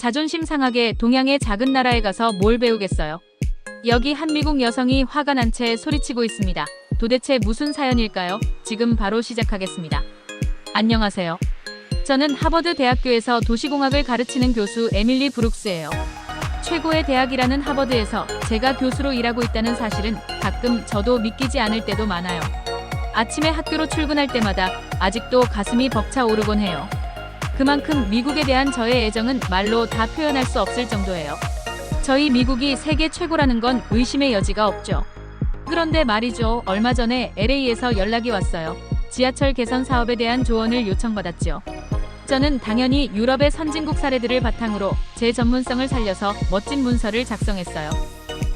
자존심 상하게 동양의 작은 나라에 가서 뭘 배우겠어요. 여기 한 미국 여성이 화가 난 채 소리치고 있습니다. 도대체 무슨 사연일까요? 지금 바로 시작하겠습니다. 안녕하세요. 저는 하버드 대학교에서 도시공학을 가르치는 교수 에밀리 브룩스예요. 최고의 대학이라는 하버드에서 제가 교수로 일하고 있다는 사실은 가끔 저도 믿기지 않을 때도 많아요. 아침에 학교로 출근할 때마다 아직도 가슴이 벅차 오르곤 해요. 그만큼 미국에 대한 저의 애정은 말로 다 표현할 수 없을 정도예요. 저희 미국이 세계 최고라는 건 의심의 여지가 없죠. 그런데 말이죠. 얼마 전에 LA에서 연락이 왔어요. 지하철 개선 사업에 대한 조언을 요청받았죠. 저는 당연히 유럽의 선진국 사례들을 바탕으로 제 전문성을 살려서 멋진 문서를 작성했어요.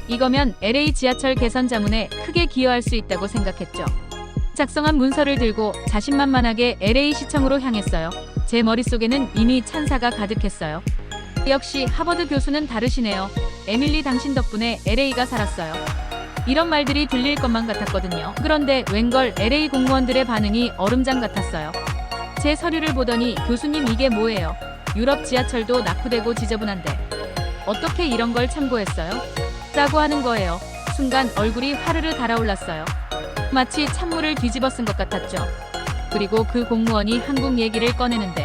이거면 LA 지하철 개선 자문에 크게 기여할 수 있다고 생각했죠. 작성한 문서를 들고 자신만만하게 LA 시청으로 향했어요. 제 머릿속에는 이미 찬사가 가득했어요. 역시 하버드 교수는 다르시네요. 에밀리 당신 덕분에 LA가 살았어요. 이런 말들이 들릴 것만 같았거든요. 그런데 웬걸 LA 공무원들의 반응이 얼음장 같았어요. 제 서류를 보더니 교수님 이게 뭐예요? 유럽 지하철도 낙후되고 지저분한데 어떻게 이런 걸 참고했어요? 라고 하는 거예요. 순간 얼굴이 화르르 달아올랐어요. 마치 찬물을 뒤집어 쓴 것 같았죠. 그리고 그 공무원이 한국 얘기를 꺼내는데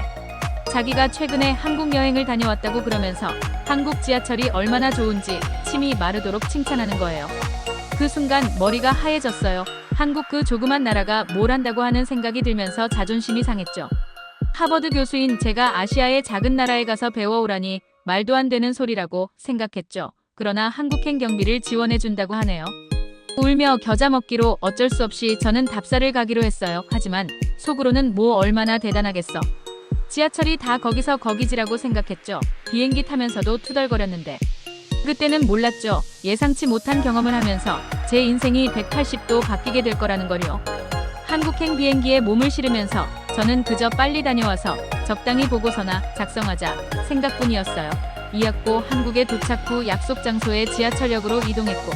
자기가 최근에 한국 여행을 다녀왔다고 그러면서 한국 지하철이 얼마나 좋은지 침이 마르도록 칭찬하는 거예요. 그 순간 머리가 하얘졌어요. 한국 그 조그만 나라가 뭘 한다고 하는 생각이 들면서 자존심이 상했죠. 하버드 교수인 제가 아시아의 작은 나라에 가서 배워오라니 말도 안 되는 소리라고 생각했죠. 그러나 한국행 경비를 지원해 준다고 하네요. 울며 겨자 먹기로 어쩔 수 없이 저는 답사를 가기로 했어요. 하지만 속으로는 뭐 얼마나 대단하겠어. 지하철이 다 거기서 거기지라고 생각했죠. 비행기 타면서도 투덜거렸는데. 그때는 몰랐죠. 예상치 못한 경험을 하면서 제 인생이 180도 바뀌게 될 거라는 걸요. 한국행 비행기에 몸을 실으면서 저는 그저 빨리 다녀와서 적당히 보고서나 작성하자 생각뿐이었어요. 이학고 한국에 도착 후 약속 장소에 지하철역으로 이동했고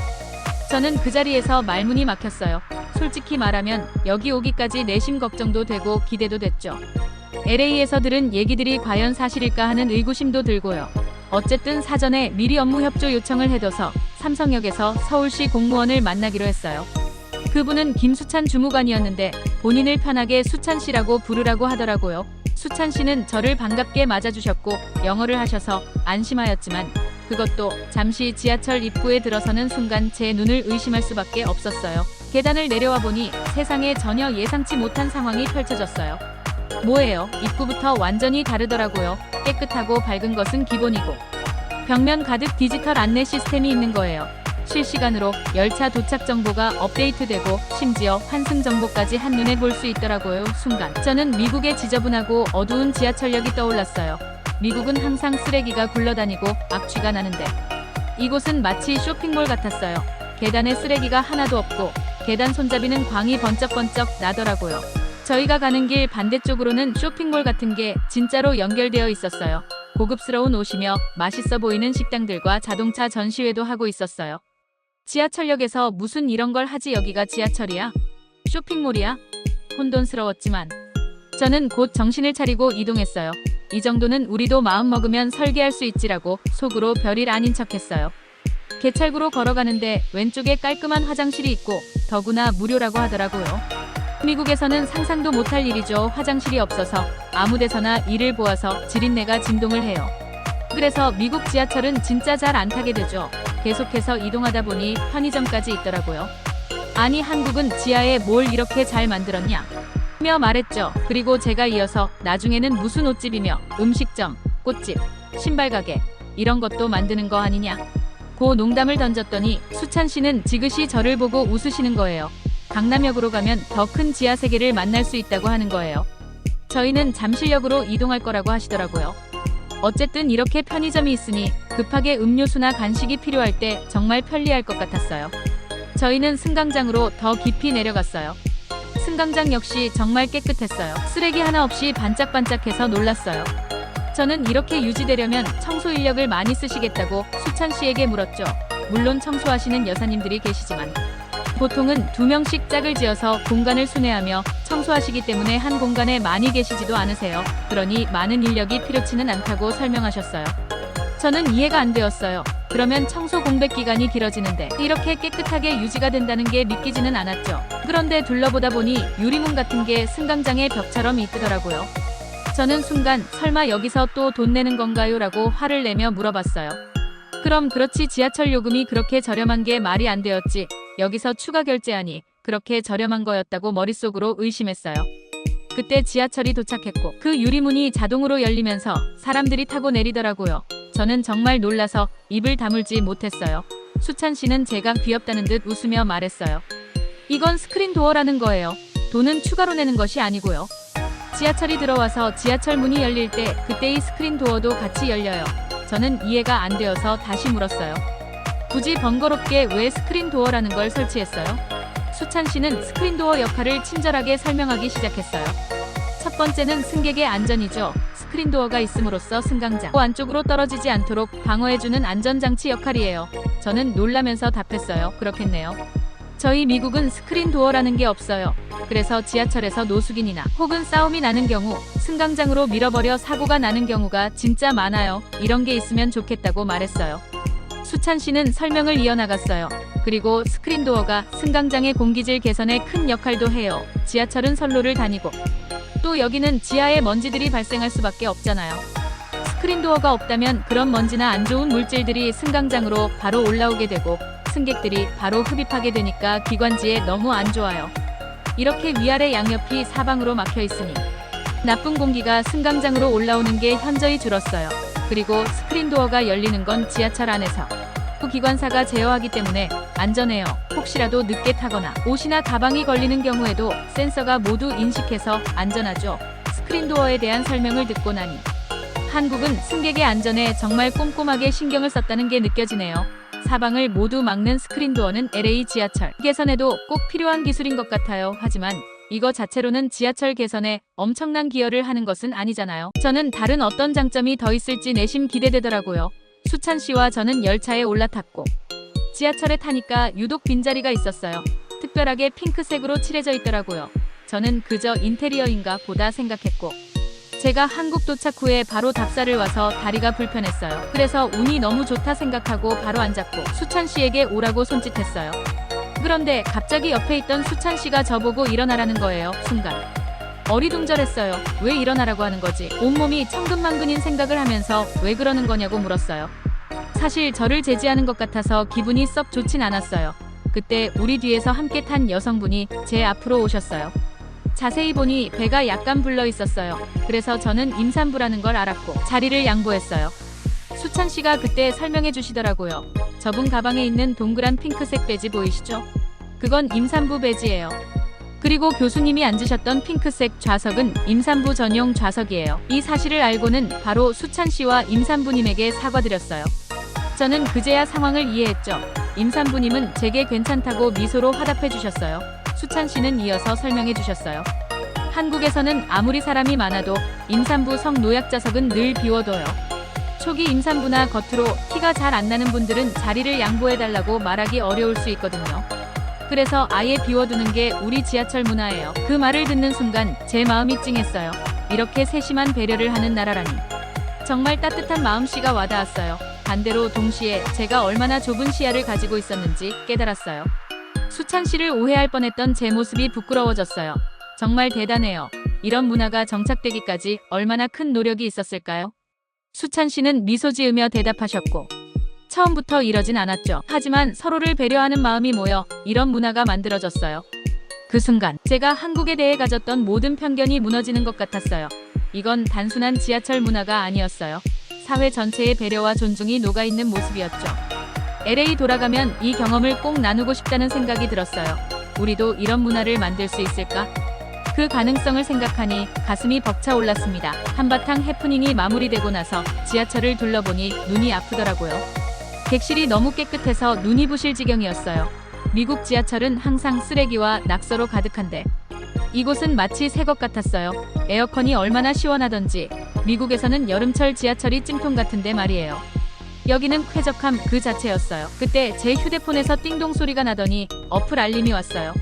저는 그 자리에서 말문이 막혔어요. 솔직히 말하면 여기 오기까지 내심 걱정도 되고 기대도 됐죠. LA에서 들은 얘기들이 과연 사실일까 하는 의구심도 들고요. 어쨌든 사전에 미리 업무 협조 요청을 해둬서 삼성역에서 서울시 공무원을 만나기로 했어요. 그분은 김수찬 주무관이었는데 본인을 편하게 수찬 씨라고 부르라고 하더라고요. 수찬 씨는 저를 반갑게 맞아주셨고 영어를 하셔서 안심하였지만 그것도 잠시 지하철 입구에 들어서는 순간 제 눈을 의심할 수밖에 없었어요. 계단을 내려와 보니 세상에 전혀 예상치 못한 상황이 펼쳐졌어요. 뭐예요? 입구부터 완전히 다르더라고요. 깨끗하고 밝은 것은 기본이고 벽면 가득 디지털 안내 시스템이 있는 거예요. 실시간으로 열차 도착 정보가 업데이트되고 심지어 환승 정보까지 한눈에 볼 수 있더라고요. 순간 저는 미국의 지저분하고 어두운 지하철역이 떠올랐어요. 미국은 항상 쓰레기가 굴러다니고 악취가 나는데 이곳은 마치 쇼핑몰 같았어요. 계단에 쓰레기가 하나도 없고 계단 손잡이는 광이 번쩍번쩍 나더라고요. 저희가 가는 길 반대쪽으로는 쇼핑몰 같은 게 진짜로 연결되어 있었어요. 고급스러운 옷이며 맛있어 보이는 식당들과 자동차 전시회도 하고 있었어요. 지하철역에서 무슨 이런 걸 하지 여기가 지하철이야? 쇼핑몰이야? 혼돈스러웠지만 저는 곧 정신을 차리고 이동했어요. 이 정도는 우리도 마음 먹으면 설계할 수 있지라고 속으로 별일 아닌 척했어요. 개찰구로 걸어가는데 왼쪽에 깔끔한 화장실이 있고 더구나 무료라고 하더라고요. 미국에서는 상상도 못할 일이죠. 화장실이 없어서 아무 데서나 이를 보아서 지린내가 진동을 해요. 그래서 미국 지하철은 진짜 잘 안 타게 되죠. 계속해서 이동하다 보니 편의점까지 있더라고요. 아니 한국은 지하에 뭘 이렇게 잘 만들었냐? 며 말했죠. 그리고 제가 이어서 나중에는 무슨 옷집이며 음식점, 꽃집, 신발 가게 이런 것도 만드는 거 아니냐? 고 농담을 던졌더니 수찬 씨는 지그시 저를 보고 웃으시는 거예요. 강남역으로 가면 더 큰 지하 세계를 만날 수 있다고 하는 거예요. 저희는 잠실역으로 이동할 거라고 하시더라고요. 어쨌든 이렇게 편의점이 있으니 급하게 음료수나 간식이 필요할 때 정말 편리할 것 같았어요. 저희는 승강장으로 더 깊이 내려갔어요. 승강장 역시 정말 깨끗했어요. 쓰레기 하나 없이 반짝반짝해서 놀랐어요. 저는 이렇게 유지되려면 청소 인력을 많이 쓰시겠다고 수찬 씨에게 물었죠. 물론 청소하시는 여사님들이 계시지만 보통은 두 명씩 짝을 지어서 공간을 순회하며 청소하시기 때문에 한 공간에 많이 계시지도 않으세요. 그러니 많은 인력이 필요치는 않다고 설명하셨어요. 저는 이해가 안 되었어요. 그러면 청소 공백 기간이 길어지는데 이렇게 깨끗하게 유지가 된다는 게 믿기지는 않았죠. 그런데 둘러보다 보니 유리문 같은 게 승강장의 벽처럼 있더라고요. 저는 순간 설마 여기서 또 돈 내는 건가요? 라고 화를 내며 물어봤어요. 그럼 그렇지 지하철 요금이 그렇게 저렴한 게 말이 안 되었지. 여기서 추가 결제하니 그렇게 저렴한 거였다고 머릿속으로 의심했어요. 그때 지하철이 도착했고 그 유리문이 자동으로 열리면서 사람들이 타고 내리더라고요. 저는 정말 놀라서 입을 다물지 못했어요. 수찬 씨는 제가 귀엽다는 듯 웃으며 말했어요. 이건 스크린 도어라는 거예요. 돈은 추가로 내는 것이 아니고요. 지하철이 들어와서 지하철 문이 열릴 때 그때 이 스크린 도어도 같이 열려요. 저는 이해가 안 되어서 다시 물었어요. 굳이 번거롭게 왜 스크린 도어라는 걸 설치했어요? 수찬 씨는 스크린 도어 역할을 친절하게 설명하기 시작했어요. 첫 번째는 승객의 안전이죠. 스크린 도어가 있음으로써 승강장 안쪽으로 떨어지지 않도록 방어해주는 안전장치 역할이에요. 저는 놀라면서 답했어요. 그렇겠네요. 저희 미국은 스크린 도어라는 게 없어요. 그래서 지하철에서 노숙인이나 혹은 싸움이 나는 경우 승강장으로 밀어버려 사고가 나는 경우가 진짜 많아요. 이런 게 있으면 좋겠다고 말했어요. 수찬 씨는 설명을 이어나갔어요. 그리고 스크린 도어가 승강장의 공기질 개선에 큰 역할도 해요. 지하철은 선로를 다니고 또 여기는 지하에 먼지들이 발생할 수밖에 없잖아요. 스크린 도어가 없다면 그런 먼지나 안 좋은 물질들이 승강장으로 바로 올라오게 되고 승객들이 바로 흡입하게 되니까 기관지에 너무 안 좋아요. 이렇게 위아래 양옆이 사방으로 막혀 있으니 나쁜 공기가 승강장으로 올라오는 게 현저히 줄었어요. 그리고 스크린 도어가 열리는 건 지하철 안에서 후 기관사가 제어하기 때문에 안전해요. 혹시라도 늦게 타거나 옷이나 가방이 걸리는 경우에도 센서가 모두 인식해서 안전하죠. 스크린 도어에 대한 설명을 듣고 나니 한국은 승객의 안전에 정말 꼼꼼하게 신경을 썼다는 게 느껴지네요. 사방을 모두 막는 스크린 도어는 LA 지하철 개선에도 꼭 필요한 기술인 것 같아요. 하지만 이거 자체로는 지하철 개선에 엄청난 기여를 하는 것은 아니잖아요. 저는 다른 어떤 장점이 더 있을지 내심 기대되더라고요. 수찬 씨와 저는 열차에 올라탔고 지하철에 타니까 유독 빈자리가 있었어요. 특별하게 핑크색으로 칠해져 있더라고요. 저는 그저 인테리어인가 보다 생각했고 제가 한국 도착 후에 바로 답사를 와서 다리가 불편했어요. 그래서 운이 너무 좋다 생각하고 바로 앉았고 수찬 씨에게 오라고 손짓했어요. 그런데 갑자기 옆에 있던 수찬 씨가 저보고 일어나라는 거예요. 순간. 어리둥절했어요. 왜 일어나라고 하는 거지? 온몸이 천근만근인 생각을 하면서 왜 그러는 거냐고 물었어요. 사실 저를 제지하는 것 같아서 기분이 썩 좋진 않았어요. 그때 우리 뒤에서 함께 탄 여성분이 제 앞으로 오셨어요. 자세히 보니 배가 약간 불러 있었어요. 그래서 저는 임산부라는 걸 알았고 자리를 양보했어요. 수찬 씨가 그때 설명해 주시더라고요. 저분 가방에 있는 동그란 핑크색 배지 보이시죠? 그건 임산부 배지예요. 그리고 교수님이 앉으셨던 핑크색 좌석은 임산부 전용 좌석이에요. 이 사실을 알고는 바로 수찬 씨와 임산부님에게 사과드렸어요. 저는 그제야 상황을 이해했죠. 임산부님은 제게 괜찮다고 미소로 화답해 주셨어요. 수찬 씨는 이어서 설명해 주셨어요. 한국에서는 아무리 사람이 많아도 임산부 성노약자석은 늘 비워둬요. 초기 임산부나 겉으로 티가 잘 안 나는 분들은 자리를 양보해달라고 말하기 어려울 수 있거든요. 그래서 아예 비워두는 게 우리 지하철 문화예요. 그 말을 듣는 순간 제 마음이 찡했어요. 이렇게 세심한 배려를 하는 나라라니. 정말 따뜻한 마음씨가 와닿았어요. 반대로 동시에 제가 얼마나 좁은 시야를 가지고 있었는지 깨달았어요. 수찬 씨를 오해할 뻔했던 제 모습이 부끄러워졌어요. 정말 대단해요. 이런 문화가 정착되기까지 얼마나 큰 노력이 있었을까요? 수찬 씨는 미소 지으며 대답하셨고, 처음부터 이러진 않았죠. 하지만 서로를 배려하는 마음이 모여 이런 문화가 만들어졌어요. 그 순간 제가 한국에 대해 가졌던 모든 편견이 무너지는 것 같았어요. 이건 단순한 지하철 문화가 아니었어요. 사회 전체의 배려와 존중이 녹아있는 모습이었죠. LA 돌아가면 이 경험을 꼭 나누고 싶다는 생각이 들었어요. 우리도 이런 문화를 만들 수 있을까? 그 가능성을 생각하니 가슴이 벅차 올랐습니다. 한바탕 해프닝이 마무리되고 나서 지하철을 둘러보니 눈이 아프더라고요. 객실이 너무 깨끗해서 눈이 부실 지경이었어요. 미국 지하철은 항상 쓰레기와 낙서로 가득한데 이곳은 마치 새 것 같았어요. 에어컨이 얼마나 시원하던지 미국에서는 여름철 지하철이 찜통 같은데 말이에요. 여기는 쾌적함 그 자체였어요. 그때 제 휴대폰에서 띵동 소리가 나더니 어플 알림이 왔어요.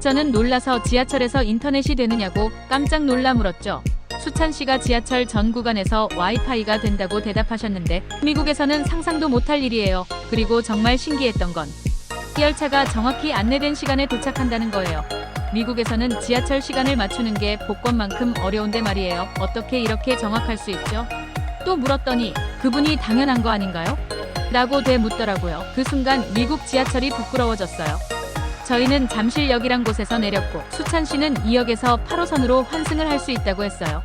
저는 놀라서 지하철에서 인터넷이 되느냐고 깜짝 놀라 물었죠. 수찬 씨가 지하철 전 구간에서 와이파이가 된다고 대답하셨는데 미국에서는 상상도 못할 일이에요. 그리고 정말 신기했던 건 이 열차가 정확히 안내된 시간에 도착한다는 거예요. 미국에서는 지하철 시간을 맞추는 게 복권만큼 어려운데 말이에요. 어떻게 이렇게 정확할 수 있죠? 또 물었더니 그분이 당연한 거 아닌가요? 라고 되묻더라고요. 그 순간 미국 지하철이 부끄러워졌어요. 저희는 잠실역이란 곳에서 내렸고 수찬 씨는 2역에서 8호선으로 환승을 할 수 있다고 했어요.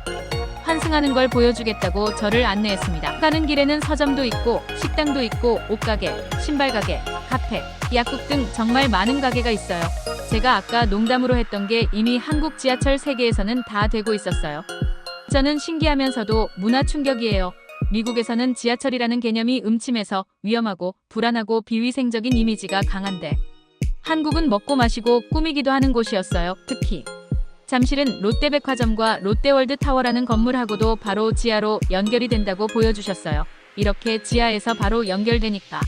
환승하는 걸 보여주겠다고 저를 안내했습니다. 가는 길에는 서점도 있고 식당도 있고 옷가게, 신발가게, 카페, 약국 등 정말 많은 가게가 있어요. 제가 아까 농담으로 했던 게 이미 한국 지하철 세계에서는 다 되고 있었어요. 저는 신기하면서도 문화 충격이에요. 미국에서는 지하철이라는 개념이 음침해서 위험하고 불안하고 비위생적인 이미지가 강한데 한국은 먹고 마시고 꾸미기도 하는 곳이었어요. 특히 잠실은 롯데백화점과 롯데월드 타워라는 건물하고도 바로 지하로 연결이 된다고 보여주셨어요. 이렇게 지하에서 바로 연결되니까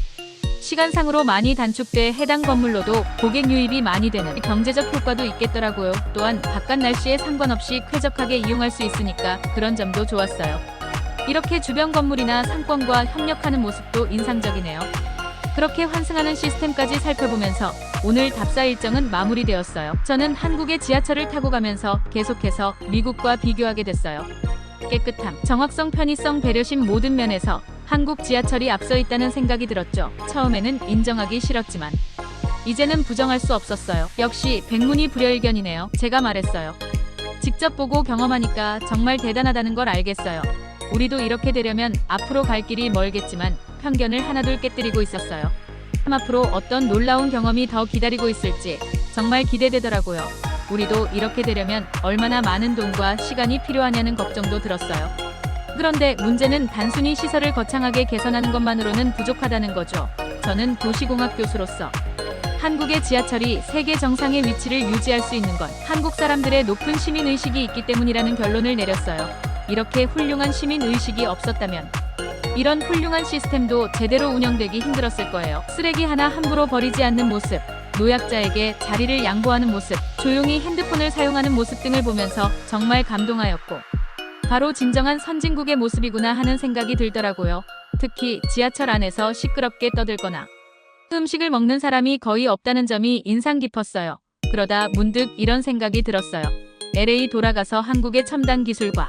시간상으로 많이 단축돼 해당 건물로도 고객 유입이 많이 되는 경제적 효과도 있겠더라고요. 또한 바깥 날씨에 상관없이 쾌적하게 이용할 수 있으니까 그런 점도 좋았어요. 이렇게 주변 건물이나 상권과 협력하는 모습도 인상적이네요. 그렇게 환승하는 시스템까지 살펴보면서 오늘 답사 일정은 마무리되었어요. 저는 한국의 지하철을 타고 가면서 계속해서 미국과 비교하게 됐어요. 깨끗함, 정확성, 편의성, 배려심 모든 면에서 한국 지하철이 앞서 있다는 생각이 들었죠. 처음에는 인정하기 싫었지만 이제는 부정할 수 없었어요. 역시 백문이 불여일견이네요. 제가 말했어요. 직접 보고 경험하니까 정말 대단하다는 걸 알겠어요. 우리도 이렇게 되려면 앞으로 갈 길이 멀겠지만 편견을 하나둘 깨뜨리고 있었어요. 참 앞으로 어떤 놀라운 경험이 더 기다리고 있을지 정말 기대되더라고요. 우리도 이렇게 되려면 얼마나 많은 돈과 시간이 필요하냐는 걱정도 들었어요. 그런데 문제는 단순히 시설을 거창하게 개선하는 것만으로는 부족하다는 거죠. 저는 도시공학 교수로서 한국의 지하철이 세계 정상의 위치를 유지할 수 있는 건 한국 사람들의 높은 시민 의식이 있기 때문이라는 결론을 내렸어요. 이렇게 훌륭한 시민 의식이 없었다면 이런 훌륭한 시스템도 제대로 운영되기 힘들었을 거예요. 쓰레기 하나 함부로 버리지 않는 모습, 노약자에게 자리를 양보하는 모습, 조용히 핸드폰을 사용하는 모습 등을 보면서 정말 감동하였고, 바로 진정한 선진국의 모습이구나 하는 생각이 들더라고요. 특히 지하철 안에서 시끄럽게 떠들거나 음식을 먹는 사람이 거의 없다는 점이 인상 깊었어요. 그러다 문득 이런 생각이 들었어요. LA 돌아가서 한국의 첨단 기술과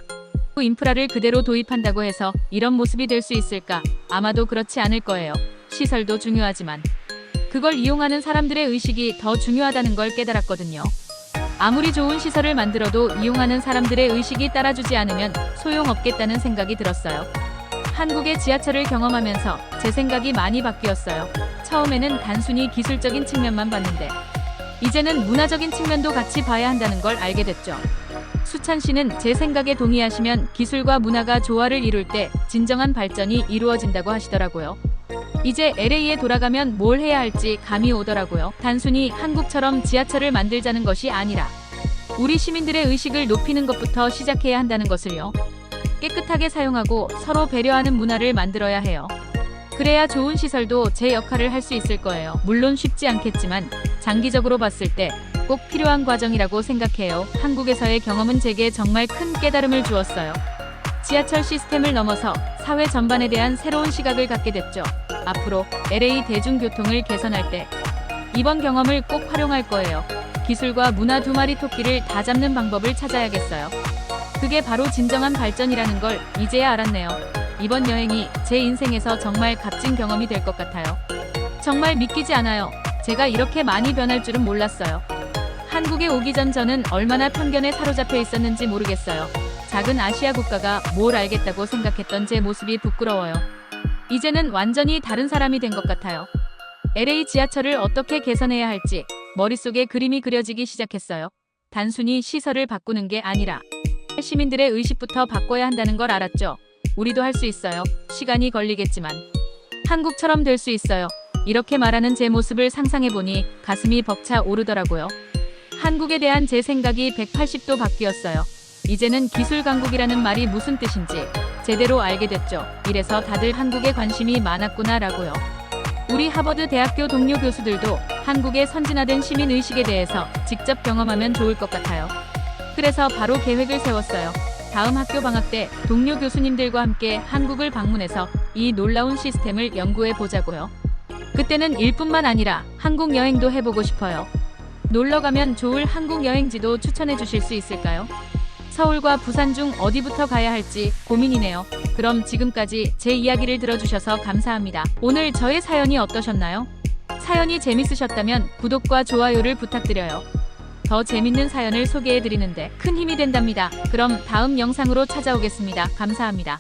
인프라를 그대로 도입한다고 해서 이런 모습이 될 수 있을까? 아마도 그렇지 않을 거예요. 시설도 중요하지만 그걸 이용하는 사람들의 의식이 더 중요하다는 걸 깨달았거든요. 아무리 좋은 시설을 만들어도 이용하는 사람들의 의식이 따라주지 않으면 소용없겠다는 생각이 들었어요. 한국의 지하철을 경험하면서 제 생각이 많이 바뀌었어요. 처음에는 단순히 기술적인 측면만 봤는데 이제는 문화적인 측면도 같이 봐야 한다는 걸 알게 됐죠. 수찬 씨는 제 생각에 동의하시면 기술과 문화가 조화를 이룰 때 진정한 발전이 이루어진다고 하시더라고요. 이제 LA에 돌아가면 뭘 해야 할지 감이 오더라고요. 단순히 한국처럼 지하철을 만들자는 것이 아니라 우리 시민들의 의식을 높이는 것부터 시작해야 한다는 것을요. 깨끗하게 사용하고 서로 배려하는 문화를 만들어야 해요. 그래야 좋은 시설도 제 역할을 할 수 있을 거예요. 물론 쉽지 않겠지만 장기적으로 봤을 때 꼭 필요한 과정이라고 생각해요. 한국에서의 경험은 제게 정말 큰 깨달음을 주었어요. 지하철 시스템을 넘어서 사회 전반에 대한 새로운 시각을 갖게 됐죠. 앞으로 LA 대중교통을 개선할 때 이번 경험을 꼭 활용할 거예요. 기술과 문화 두 마리 토끼를 다 잡는 방법을 찾아야겠어요. 그게 바로 진정한 발전이라는 걸 이제야 알았네요. 이번 여행이 제 인생에서 정말 값진 경험이 될 것 같아요. 정말 믿기지 않아요. 제가 이렇게 많이 변할 줄은 몰랐어요. 한국에 오기 전 저는 얼마나 편견에 사로잡혀 있었는지 모르겠어요. 작은 아시아 국가가 뭘 알겠다고 생각했던 제 모습이 부끄러워요. 이제는 완전히 다른 사람이 된 것 같아요. LA 지하철을 어떻게 개선해야 할지 머릿속에 그림이 그려지기 시작했어요. 단순히 시설을 바꾸는 게 아니라 시민들의 의식부터 바꿔야 한다는 걸 알았죠. 우리도 할 수 있어요. 시간이 걸리겠지만 한국처럼 될 수 있어요. 이렇게 말하는 제 모습을 상상해보니 가슴이 벅차 오르더라고요. 한국에 대한 제 생각이 180도 바뀌었어요. 이제는 기술 강국이라는 말이 무슨 뜻인지 제대로 알게 됐죠. 이래서 다들 한국에 관심이 많았구나라고요. 우리 하버드 대학교 동료 교수들도 한국의 선진화된 시민 의식에 대해서 직접 경험하면 좋을 것 같아요. 그래서 바로 계획을 세웠어요. 다음 학교 방학 때 동료 교수님들과 함께 한국을 방문해서 이 놀라운 시스템을 연구해 보자고요. 그때는 일뿐만 아니라 한국 여행도 해보고 싶어요. 놀러 가면 좋을 한국 여행지도 추천해 주실 수 있을까요? 서울과 부산 중 어디부터 가야 할지 고민이네요. 그럼 지금까지 제 이야기를 들어주셔서 감사합니다. 오늘 저의 사연이 어떠셨나요? 사연이 재밌으셨다면 구독과 좋아요를 부탁드려요. 더 재밌는 사연을 소개해 드리는데 큰 힘이 된답니다. 그럼 다음 영상으로 찾아오겠습니다. 감사합니다.